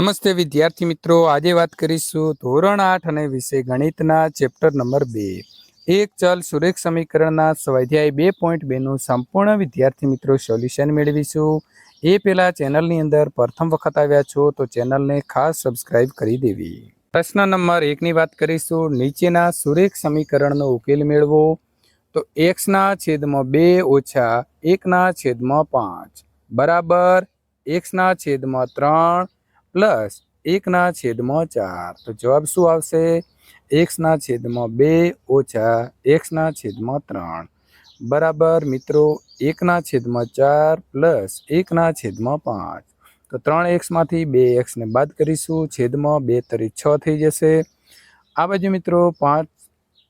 નમસ્તે વિદ્યાર્થી મિત્રો. આજે વાત કરીશું ધોરણ આઠ અને વિષય ગણિતના ચેપ્ટર નંબર બે. એક ચલ સુરેખ સમીકરણના સ્વાધ્યાય બે પોઈન્ટ બેનું સંપૂર્ણ વિદ્યાર્થી મિત્રો સોલ્યુશન મેળવીશું. એ પહેલાં ચેનલની અંદર પ્રથમ વખત આવ્યા છો તો ચેનલને ખાસ સબસ્ક્રાઇબ કરી દેવી. પ્રશ્ન નંબર એકની વાત કરીશું. નીચેના સુરેખ સમીકરણનો ઉકેલ મેળવો. તો એક્સના છેદમાં બે ઓછા એકના છેદમાં પાંચ. બરાબર? એક્સના છેદમાં ત્રણ પ્લસ એકના છેદમાં ચાર. તો જવાબ શું આવશે? એક્સના છેદમાં બે ઓછા એક્સના છેદમાં ત્રણ. બરાબર મિત્રો, એકના છેદમાં ચાર પ્લસ એકના છેદમાં પાંચ. તો ત્રણ એક્સમાંથી બે એક્સને બાદ કરીશું. છેદમાં બે તરી છ થઈ જશે. આ બાજુ મિત્રો પાંચ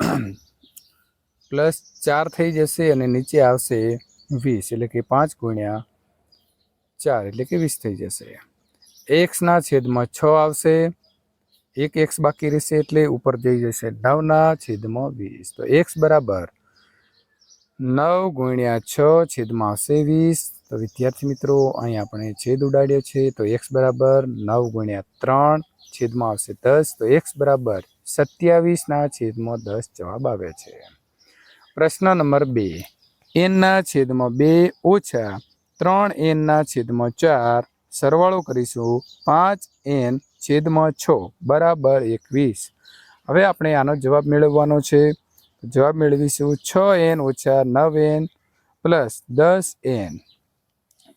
પ્લસ ચાર થઈ જશે અને નીચે આવશે વીસ. એટલે કે પાંચ ગુણ્યા ચાર. એટલે કે વીસ થઈ જશે. એક્સના છેદમાં છ આવશે. એક એક્સ બાકી રહેશે એટલે ઉપર જઈ જશે નવના છેદમાં વીસ. તો એક્સ બરાબર નવ ગુણ્યા છ છેદમાં આવશે વીસ. તો વિદ્યાર્થી મિત્રો, અહીં આપણે છેદ ઉડાડ્યો છે. તો એક્સ બરાબર નવ ગુણ્યા ત્રણ છેદમાં આવશે દસ. તો એક્સ બરાબર સત્યાવીસના છેદમાં દસ જવાબ આવે છે. પ્રશ્ન નંબર બે. એનના છેદમાં બે ઓછા ત્રણ એનના છેદમાં ચાર. સરવાળો કરીશું પાંચ એન છેદમાં છ, બરાબર એકવીસ. હવે આપણે આનો જવાબ મેળવવાનો છે. જવાબ મેળવીશું છ એન ઓછા નવ એન પ્લસ દસ એન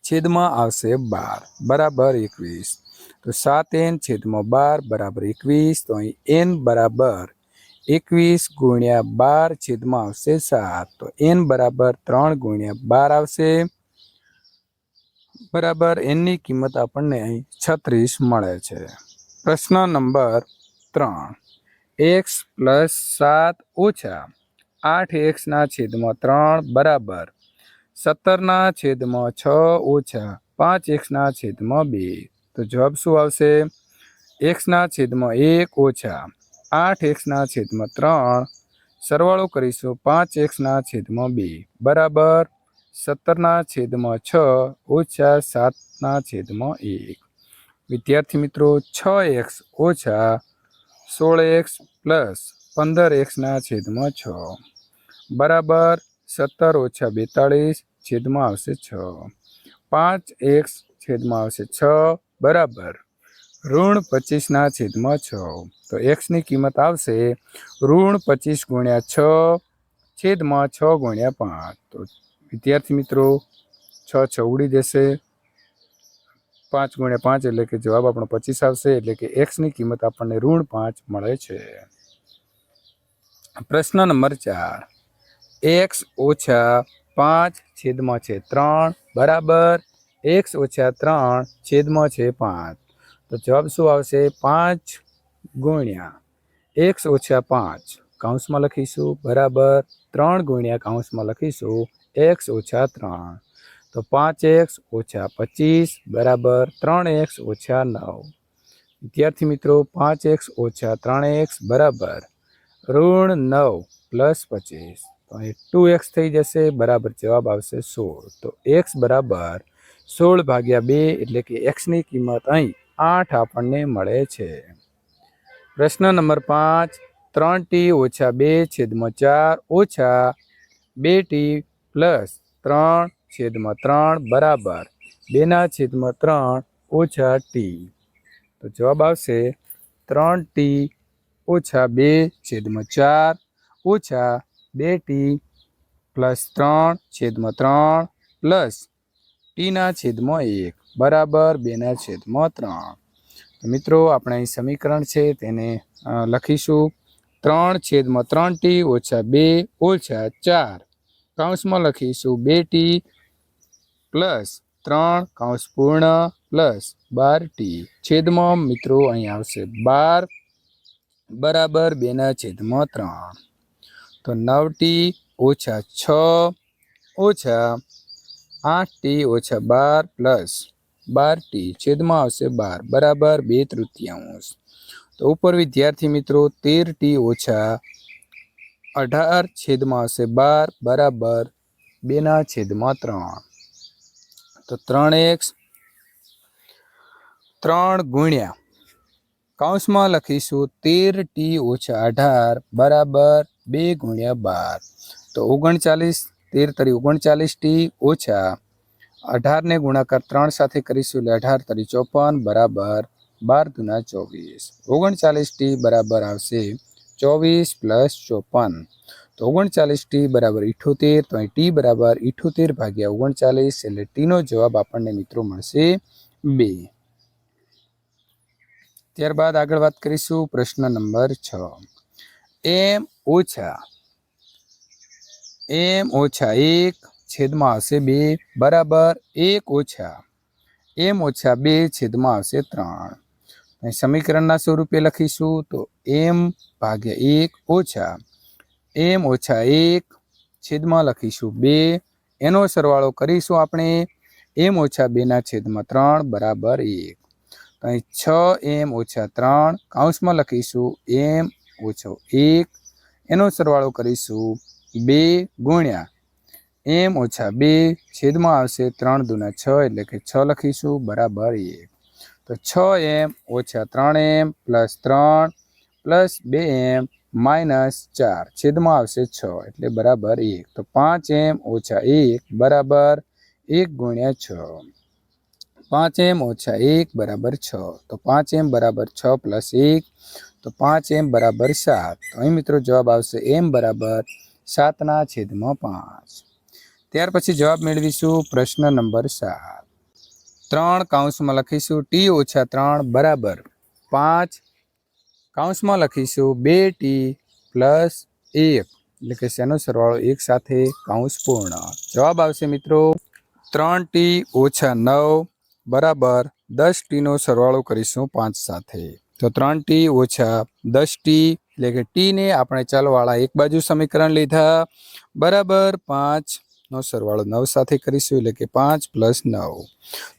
છેદમાં આવશે બાર, બરાબર એકવીસ. તો સાત એન છેદમાં બાર, બરાબર એકવીસ. તો અહીં એન બરાબર એકવીસ ગુણ્યા બાર છેદમાં આવશે સાત. તો એન બરાબર ત્રણ ગુણ્યા બાર આવશે. બરાબર, એની કિંમત આપણને અહીં છત્રીસ મળે છે. પ્રશ્ન નંબર ત્રણ. એક્સ પ્લસ સાત ઓછા આઠ એક્સના છેદમાં ત્રણ બરાબર. સત્તરના છેદમાં છ ઓછા પાંચ એક્સના છેદમાં બે. તો જવાબ શું આવશે? એક્સના છેદમાં એક ઓછા આઠ એક્સના છેદમાં ત્રણ. સરવાળો કરીશું પાંચ એક્સના છેદમાં બે. બરાબર? સત્તરના છેદમાં છ ઓછા સાતના છેદમાં એક. વિદ્યાર્થી મિત્રો, છ એક્સ ઓછા સોળ એક્સ પ્લસ પંદર એક્સના છેદમાં છ. બરાબર સત્તર ઓછા બેતાળીસ છેદમાં આવશે છ. પાંચ એક્સ છેદમાં આવશે છ. બરાબર ઋણ પચીસના છેદમાં છ. તો એક્સની કિંમત આવશે ઋણ પચીસ ગુણ્યા છ છેદમાં છ ગુણ્યા પાંચ. તો વિદ્યાર્થી મિત્રો, છ છ ઉડી જશે. પાંચ ગુણ્યા પાંચ એટલે કે જવાબ આપણો પચીસ આવશે, એટલે કે એક્સની કિંમત આપણને ઋણ પાંચ મળે છે. પ્રશ્ન નંબર ચાર. એક્સ ઓછા પાંચ છેદમાં છે ત્રણ, બરાબર? એક્સ ઓછા ત્રણ છેદમાં છે પાંચ. તો જવાબ શું આવશે? પાંચ ગુણ્યા એક્સ ઓછા પાંચ. કાઉન્સમાં લખીશું, બરાબર? ત્રણ ગુણ્યા કાઉન્સમાં લખીશું એક્સ ઓછા ત્રણ. તો પાંચ એક્સ ઓછા પચીસ બરાબર ત્રણ એક્સ ઓછા નવ. વિદ્યાર્થી મિત્રો, પાંચ એક્સ ઓછા ત્રણ એક્સ બરાબર ઋણ નવ પ્લસ પચીસ. તો અહીં ટુ એક્સ થઈ જશે, બરાબર જવાબ આવશે સોળ. તો એક્સ બરાબર સોળ ભાગ્યા બે એટલે કે એક્સની કિંમત અહીં આઠ આપણને મળે છે. પ્રશ્ન નંબર પાંચ, ત્રણ ટી ઓછા બે છેદમાં ચાર ઓછા બે ટી પ્લસ ત્રણ છેદમાં ત્રણ બરાબર. બેના છેદમાં ત્રણ ઓછા ટી. તો જવાબ આવશે ત્રણ ટી ઓછા બે છેદમાં ચાર ઓછા બે ટી પ્લસ ત્રણ છેદમાં ત્રણ પ્લસ ટીના છેદમાં એક બરાબર બેના છેદમાં ત્રણ. મિત્રો, આપણે અહીં સમીકરણ છે તેને લખીશું. ત્રણ છેદમાં ત્રણ ટી ઓછા બે ઓછા ચાર. કૌંસમાં લખીશું. બે ટી પ્લસ ત્રણ કૌંસ પૂર્ણ પ્લસ બાર ટી. છેદમાં મિત્રો અહીં આવશે. બાર બરાબર બેના છેદમાં ત્રણ. તો નવ ટી ઓછા છ ઓછા આઠ ટી ઓછા બાર પ્લસ બાર ટી. છેદમાં આવશે બાર. બરાબર બે તૃતીયાંશ. તો ઉપર વિદ્યાર્થી મિત્રો તેર ટી ઓછા અઢાર છેદમાં આવશે બાર બરાબર બેના છેદમાં ત્રણ. તો ત્રણ એક્સ ત્રણ ગુણ્યા. કૌંસમાં લખીશું તેર ટી ઓછા અઢાર બરાબર બે ગુણ્યા બાર. તો ઓગણચાલીસ, તેર તરી ઓગણચાલીસ ટી ઓછા અઢારને ગુણાકાર ત્રણ સાથે કરીશું એટલે અઢાર તરી ચોપન બરાબર બાર દુના ચોવીસ. ઓગણચાલીસ ટી બરાબર આવશે ચોવીસ પ્લસ ચોપન તો ઓગણચાલીસ ટી બરાબર ઇઠોતેર તો અહીં ટી બરાબર ઇઠોતેર ભાગ્યા ઓગણચાલીસ એટલે ટીનો જવાબ આપણને મિત્રો મળશે બે ત્યારબાદ આગળ વાત કરીશું પ્રશ્ન નંબર છ એમ ઓછા એમ ઓછા એક છેદમાં આવશે બે બરાબર એક ઓછા એમ ઓછા બે છેદમાં આવશે ત્રણ સમીકરણના સ્વરૂપે લખીશું તો એમ ભાગ્યા એક ઓછા એમ ઓછા એક છેદમાં લખીશું બે. એનો સરવાળો કરીશું આપણે એમ ઓછા બેના છેદમાં ત્રણ બરાબર એક. અહીં છ એમ ઓછા ત્રણ કાઉન્સમાં લખીશું એમ ઓછો એક. એનો સરવાળો કરીશું બે ગુણ્યા એમ ઓછા બે છેદમાં આવશે ત્રણ દુના છ એટલે કે છ લખીશું બરાબર એક. તો છ એમ ઓછા ત્રણ એમ પ્લસ ત્રણ પ્લસ બે એમ માઇનસ ચાર. છેદમાં આવશે છ, એટલે બરાબર એક. તો પાંચ એમ ઓછા એક બરાબર એક ગુણ્યા છ. પાંચ એમ ઓછા એક બરાબર છ. તો પાંચ એમ બરાબર છ પ્લસ એક. તો પાંચ એમ બરાબર સાત. તો અહીં મિત્રો જવાબ આવશે એમ બરાબર સાતના છેદમાં પાંચ. ત્યાર પછી જવાબ મેળવીશું પ્રશ્ન નંબર સાત. ત્રણ કાઉન્સમાં લખીશું ટી ઓછા ત્રણ બરાબર. પાંચ કાઉન્સમાં લખીશું બે ટી પ્લસ એક. એટલે કે શેનો સરવાળો એક સાથે કાઉન્સ પૂર્ણ. જવાબ આવશે મિત્રો ત્રણ ટી ઓછા નવ બરાબર. દસ ટીનો સરવાળો કરીશું પાંચ સાથે. તો ત્રણ ટી ઓછા દસ ટી એટલે કે ટીને આપણે ચાલવાળા એક બાજુ સમીકરણ લીધા. બરાબર પાંચ નો સરવાળો નવ સાથે કરીશું એટલે કે પાંચ પ્લસ નવ.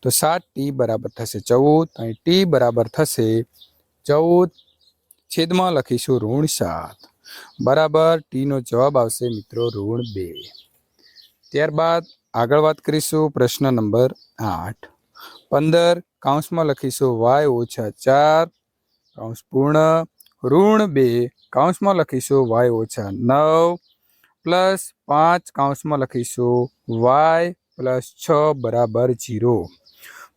તો સાત ટી બરાબર થશે ચૌદ, અહીં ટી બરાબર થશે ચૌદ. છેદમાં લખીશું ઋણ સાત. બરાબર, ટીનો જવાબ આવશે મિત્રો ઋણ બે. ત્યારબાદ આગળ વાત કરીશું પ્રશ્ન નંબર આઠ. પંદર, કાઉન્સમાં લખીશું વાય ઓછા ચાર. કાઉન્સ પૂર્ણ. ઋણ બે, કાઉન્સમાં લખીશું વાય ઓછા નવ. પ્લસ પાંચ કાઉન્સમાં લખીશું. વાય પ્લસ છ બરાબર જીરો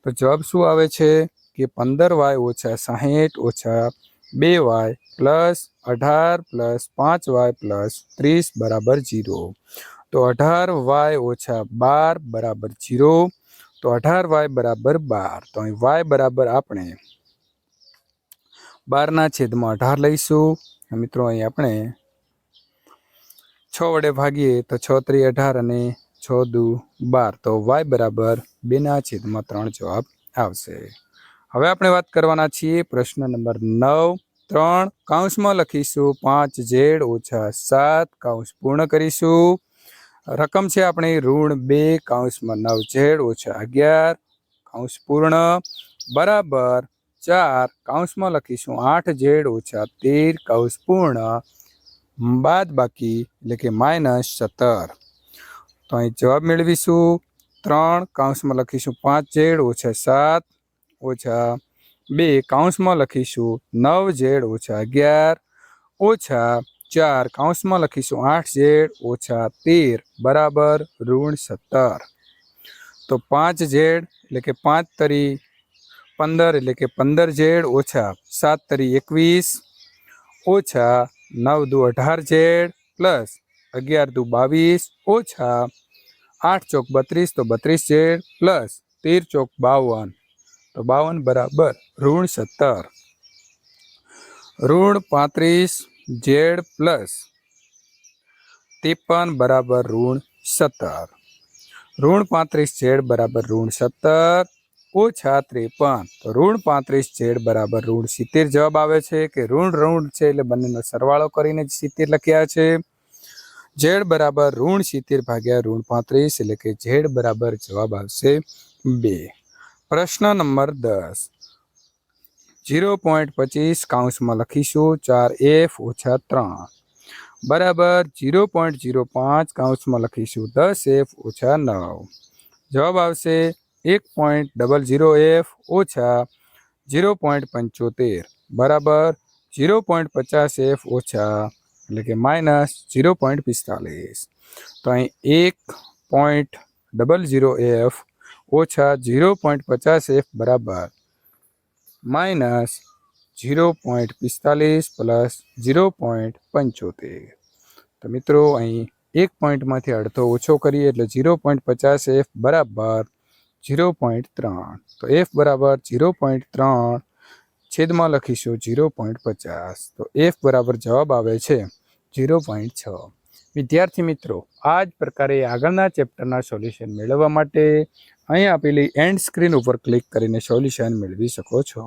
તો જવાબ શું આવે છે? કે પંદર વાય ઓછા સાહીઠ ઓછા બે વાય પ્લસ અઢાર પ્લસ પાંચ વાય પ્લસ ત્રીસ બરાબર જીરો તો અઢાર વાય ઓછા બાર બરાબર જીરો તો અઢાર વાય બરાબર બાર. તો અહીં વાય બરાબર આપણે બારના છેદમાં અઢાર લઈશું. મિત્રો અહીં આપણે છ વડે ભાગીએ તો છ ત્રી અઢાર અને છ દુ બાર. તો વાય બરાબર બેના છેદમાં ત્રણ જવાબ આવશે. હવે આપણે વાત કરવાના છીએ પ્રશ્ન નંબર નવ. ત્રણ. કાઉન્સમાં લખીશું પાંચ ઝેડ ઓછા સાત. કાઉન્સ પૂર્ણ કરીશું. રકમ છે આપણે ઋણ બે. કાઉન્સમાં નવ ઝેડ ઓછા અગિયાર. કાઉન્સ પૂર્ણ. બરાબર ચાર. કાઉન્સમાં લખીશું આઠ ઝેડ ઓછા તેર. કાઉન્સ પૂર્ણ. બાદ બાકી, એટલે કે માઇનસ સત્તર. તો અહીં જવાબ મેળવીશું ત્રણ, કાઉન્સમાં લખીશું પાંચ ઝેડ ઓછા સાત, ઓછા બે, કાઉન્સમાં લખીશું નવ ઝેડ ઓછા અગિયાર, ઓછા ચાર, કાઉન્સમાં લખીશું આઠ ઝેડ ઓછા તેર, બરાબર ઋણ સત્તર. તો પાંચ ઝેડ એટલે કે પાંચ તરી પંદર, એટલે કે પંદર ઝેડ ઓછા સાત તરી એકવીસ, ઓછા નવ દુ અઢાર ઝેડ પ્લસ અગિયાર દુ બાવીસ ઓછા આઠ ચોક બત્રીસ તો બત્રીસ ઝેડ પ્લસ તેર ચોક બાવન તો બાવન બરાબર ઋણ સત્તર ઋણ પાંત્રીસ ઝેડ પ્લસ ત્રેપન બરાબર ઋણ સત્તર ઋણ પાંત્રીસ ઝેડ બરાબર ઋણ સત્તર ઓછા ત્રેપન તો ઋણ પાંત્રીસ ઝેડ બરાબર ઋણ સિત્તેર જવાબ આવે છે કે ઋણ ઋણ છે એટલે બંનેનો સરવાળો કરીને જ સિત્તેર લખ્યા છે. ઝેડ બરાબર ઋણ સિત્તેર ભાગ્યા ઋણ પાંત્રીસ એટલે કે ઝેડ બરાબર જવાબ આવશે બે. પ્રશ્ન નંબર દસ. જીરો પોઈન્ટ પચીસ કાઉન્સમાં લખીશું ચાર એફ ઓછા ત્રણ. બરાબર જીરો પોઈન્ટ જીરો પાંચ કાઉન્સમાં લખીશું દસ એફ ઓછા નવ. જવાબ આવશે એક પોઈન્ટ ડબલ જીરો એફ ઓછા ઝીરો પોઈન્ટ પંચોતેર બરાબર ઝીરો પોઈન્ટ પચાસ એફ ઓછા એટલે કે માઇનસ ઝીરો પોઈન્ટ પિસ્તાલીસ તો અહીં એક પોઈન્ટ ડબલ ઝીરો એફ ઓછા ઝીરો પોઈન્ટ પચાસ એફ બરાબર માઇનસ ઝીરો પોઈન્ટ પિસ્તાલીસ પ્લસ ઝીરો પોઈન્ટ પંચોતેર તો મિત્રો અહીં એક પોઈન્ટમાંથી અડધો ઓછો કરીએ એટલે ઝીરો પોઈન્ટ પચાસ એફ બરાબર ઝીરો પોઈન્ટ ત્રણ. તો એફ બરાબર ઝીરો પોઈન્ટ ત્રણ છેદમાં લખીશું જીરો પોઈન્ટ પચાસ. તો એફ બરાબર જવાબ આવે છે ઝીરો પોઈન્ટ છ. વિદ્યાર્થી મિત્રો, આ જ પ્રકારે આગળના ચેપ્ટરના સોલ્યુશન મેળવવા માટે અહીં આપેલી એન્ડ સ્ક્રીન ઉપર ક્લિક કરીને સોલ્યુશન મેળવી શકો છો.